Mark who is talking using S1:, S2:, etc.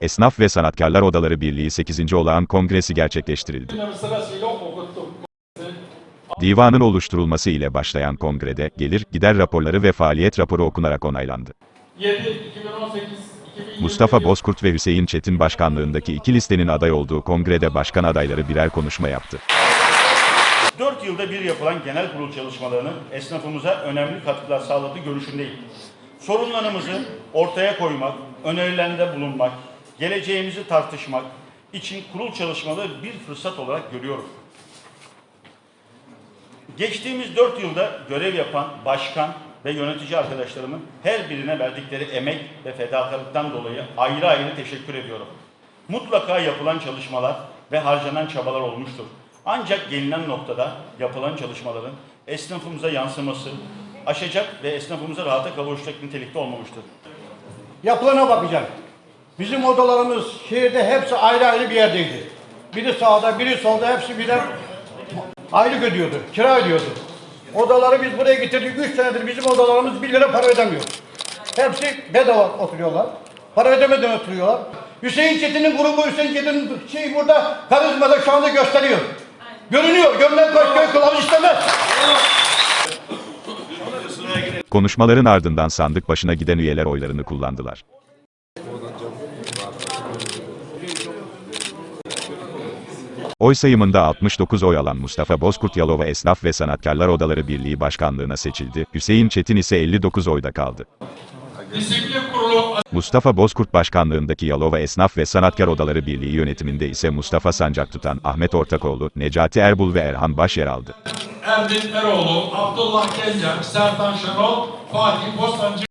S1: Esnaf ve Sanatkarlar Odaları Birliği 8. Olağan Kongresi gerçekleştirildi. Divanın oluşturulması ile başlayan kongrede, gelir, gider raporları ve faaliyet raporu okunarak onaylandı.
S2: 7 2018 2020
S1: Mustafa Bozkurt ve Hüseyin Çetin başkanlığındaki iki listenin aday olduğu kongrede başkan adayları birer konuşma yaptı.
S3: 4 yılda bir yapılan genel kurul çalışmalarının esnafımıza önemli katkılar sağladığı görüşündeyim. Sorunlarımızı ortaya koymak, önerilerinde bulunmak, geleceğimizi tartışmak için kurul çalışmaları bir fırsat olarak görüyorum. Geçtiğimiz 4 yılda görev yapan başkan ve yönetici arkadaşlarımın her birine verdikleri emek ve fedakarlıktan dolayı ayrı ayrı teşekkür ediyorum. Mutlaka yapılan çalışmalar ve harcanan çabalar olmuştur. Ancak gelinen noktada yapılan çalışmaların esnafımıza yansıması aşacak ve esnafımıza rahata kavuşacak nitelikte olmamıştır.
S4: Yapılana bakacaksın. Bizim odalarımız şehirde hepsi ayrı ayrı bir yerdeydi. Biri sağda, biri solda, hepsi birer aylık ödüyordu, kira ödüyordu. Odaları biz buraya getirdik. Üç senedir bizim odalarımız bir lira para ödemiyor. Hepsi bedava oturuyorlar. Para ödemeden oturuyorlar. Hüseyin Çetin'in grubu, Hüseyin Çetin'in şey burada karizmada şu anda gösteriyor. Görünüyor. Koş köy kılavuz istemez.
S1: Konuşmaların ardından sandık başına giden üyeler oylarını kullandılar. Oy sayımında 69 oy alan Mustafa Bozkurt Yalova Esnaf ve Sanatkarlar Odaları Birliği Başkanlığına seçildi, Hüseyin Çetin ise 59 oyda kaldı. Mustafa Bozkurt Başkanlığındaki Yalova Esnaf ve Sanatkar Odaları Birliği yönetiminde ise Mustafa Sancak tutan Ahmet Ortakoğlu, Necati Erbul ve Erhan Baş yer aldı.
S2: Erdin Eroğlu, Abdullah Gencer, Sertan Şenol, Fatih Bostancı